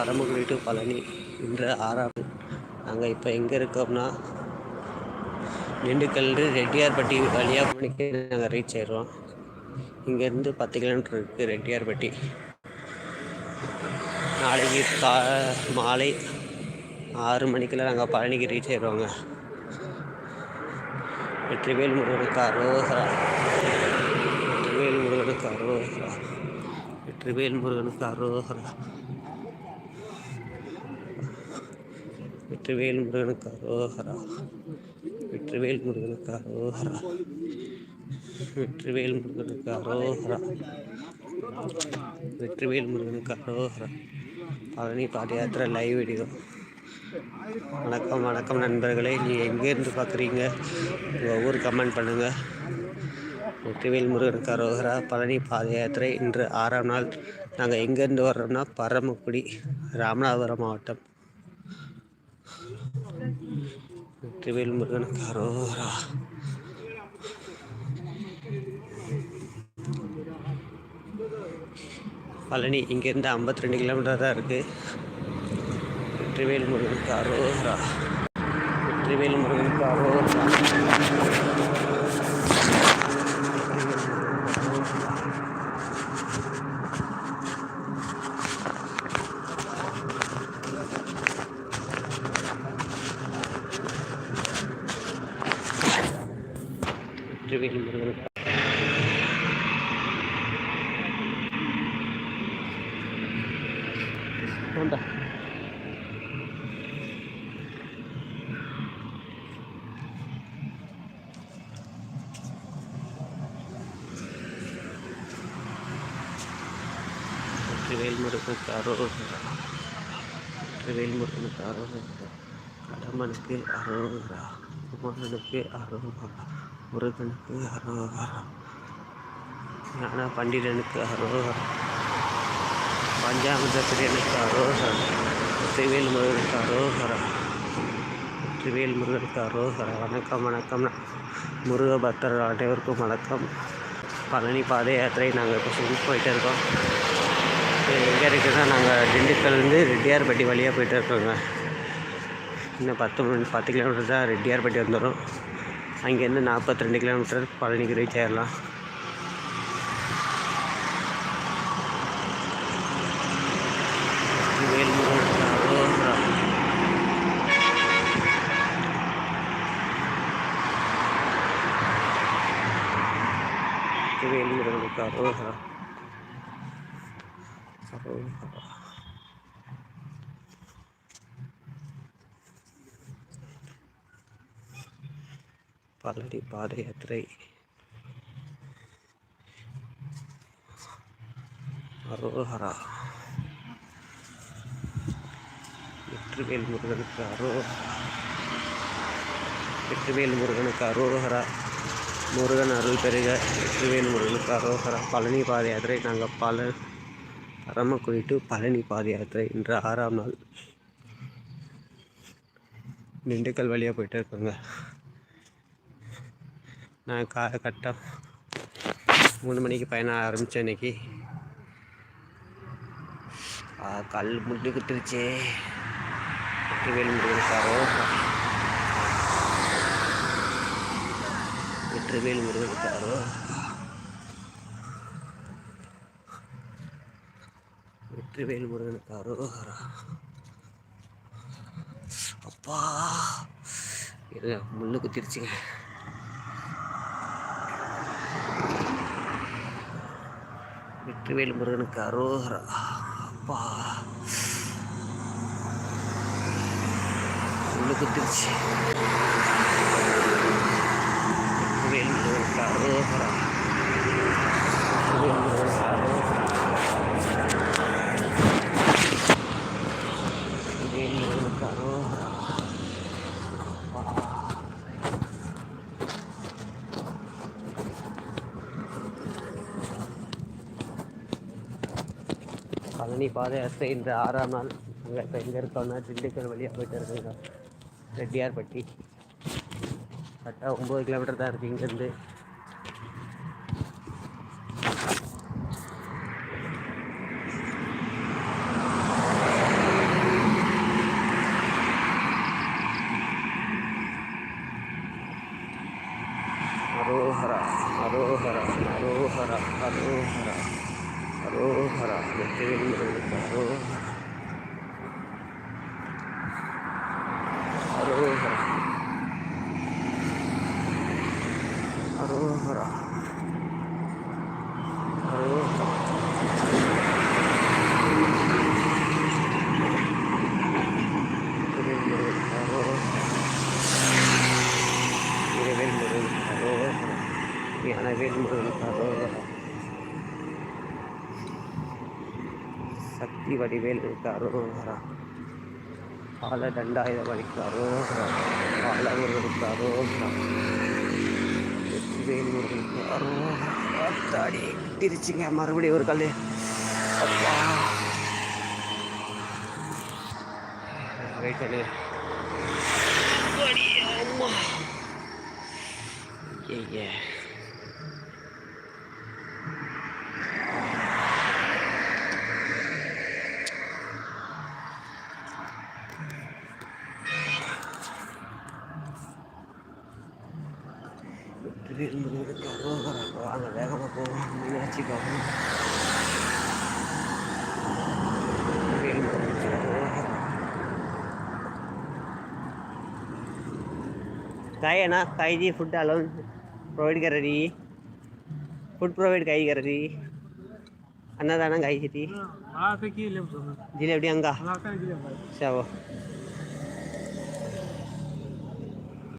Paramakudi to Palani இன்று ஆறாவது. நாங்கள் இப்போ எங்கே இருக்கோம்னா திண்டுக்கல் ரெட்டியார்பட்டி வழியாக மணிக்கு நாங்கள் ரீச் ஆயிடுவோம் இங்கேருந்து பத்து கிலோமீட்டர் இருக்குது ரெட்டியார்பட்டி. நாளைக்கு கா மாலை ஆறு மணிக்கெல்லாம் நாங்கள் பழனிக்கு ரீச் ஆயிடுவோங்க வெற்றிவேல் முருகனுக்கு அரோகரா. வெற்றிவேல் முருகனுக்கு அரோகரா. வெற்றிவேல் முருகனுக்கு அரோகரா. வெற்றிவேல் முருகனுக்கு அரோகரா வெற்றிவேல் முருகனுக்கு அரோகரா வெற்றிவேல் முருகனுக்கு அரோகரா வெற்றிவேல் முருகனுக்கு அரோகரா பழனி பாத யாத்திரை லைவ் வீடியோ வணக்கம் வணக்கம் நண்பர்களே. நீ எங்கேருந்து பார்க்குறீங்க உங்கள் ஊர் கமெண்ட் பண்ணுங்கள் வெற்றிவேல் முருகனுக்கு அரோகரா பழனி பாத யாத்திரை இன்று ஆறாம் நாள். நாங்கள் எங்கேருந்து வர்றோம்னா பரமக்குடி ராமநாதபுரம் மாவட்டம். வெற்றிவேல் முருகனுக்கு அரோரா பழனி இங்கேருந்து ஐம்பத்தி ரெண்டு கிலோமீட்டர் தான் இருக்குது வெற்றிவேல் முருகனுக்கு அரோரா வெற்றிவேல் முருகனுக்கு அரோரா வெற்றிவேல் முருகனுக்கு உண்டா வெற்றிவேல் முருகனுக்கு அரோகரா வெற்றிவேல் அரோகரா அரோகரா. குமாரனுக்கு அரோகரா. முருகனுக்கு அரோகரம் ஞான பண்டிதனுக்கு அரோகரம் பஞ்சாமிர்த பிரியனுக்கு அரோகரா வெற்றிவேல் முருகனுக்கு அரோகரம் திருவேல் முருகனுக்கு அரோகரம் வணக்கம் வணக்கம். முருக பக்தர் அனைவருக்கும் வணக்கம். பழனி பாத யாத்திரை நாங்கள் இப்போ சுற்றி போயிட்டு இருக்கோம். எங்கே இருக்குன்னா நாங்கள் திண்டுக்கல்லேருந்து ரெட்டியார்பட்டி வழியாக போயிட்டு இருக்கோங்க. இன்னும் பத்து பத்து கிலோமீட்டர் தான் ரெட்டியார்பட்டி வந்துடும் அங்கேருந்து நாற்பத்தி ரெண்டு கிலோமீட்டர் பழனிக்கு ரீச் ஆயிடலாம் வேல்முருகனுக்கு அரோகரா. வேல்முருகனுக்கு அரோகரா. பழனி பாத யாத்திரை. அரோஹரா. வெற்றிவேல் முருகனுக்கு அரோகரா வெற்றிவேல் முருகனுக்கு அரோஹரா. முருகன் அருள் பெருக வெற்றிவேல் முருகனுக்கு அரோஹரா. பழனி பாத யாத்திரை. நாங்கள் பல பரமக்குடி டு பழனி பாத யாத்திரை இன்று ஆறாம் நாள். திண்டுக்கல் வழியாக போயிட்டு இருக்கோங்க. நான் கா கரெக்டாக மூணு மணிக்கு பயணம் ஆரம்பித்தேன் இன்னைக்கு. கல் முட்டு குத்துருச்சே. வெற்றிவேல் முருகனுக்காரோ வெற்றிவேல் முருகனுக்காரோ வெற்றிவேல் முருகனுக்காரோ அப்பா இருங்க முள்ளு குத்திருச்சுங்க. வெற்றிவேல் முருகனுக்கு அரோகரா. அப்பா. முள்ளு குத்திருச்சு வெற்றிவேல் முருகனுக்கு அரோகரா. வெற்றிவேல் முருகனுக்கு அரோகரா. பழனி பாத யாத்திரை இன்று ஆறாம் நாள் நாங்கள் இப்போ எங்கே இருக்கோம்னா திண்டுக்கல் வழியாக போயிட்டு இருக்கோங்க. ரெட்டியார்பட்டி. கரெக்டாக ஒம்பது கிலோமீட்டர் தான் இருக்குது இங்கேருந்து. அரோஹரா அரோஹரா அரோஹரா அரோஹரா. அரோகரா அரோகரா வெற்றிவேல் முருகனுக்கு அரோகரா இரவேல் முருகனுக்கு அரோகரா ஞானவேல் முருகனுக்கு அரோகரா சக்தி வடிவேல் அரோகரா பால தண்டாயுத வழிக்கு அரோகரா பால முருகனுக்கு அத்தாடி திருச்சிங்க மறுபடியும் ஒரு கல் அப்பா வெயிட் ஐயே வெற்றிவேல் முருகனுக்கு அரோகரா வாங்க வேகமாக போவோம் மீனாட்சி போகணும் வெற்றிவேல் முருகனுக்கு அரோகரா काय आहे ना काही जी फूड अलाउन प्रोव्हाइड करा री फूड प्रोव्हाइड काही करा री अन्नदान गायची ती मला आता की लेप जिलेबी अंगा मला काय दिले शाव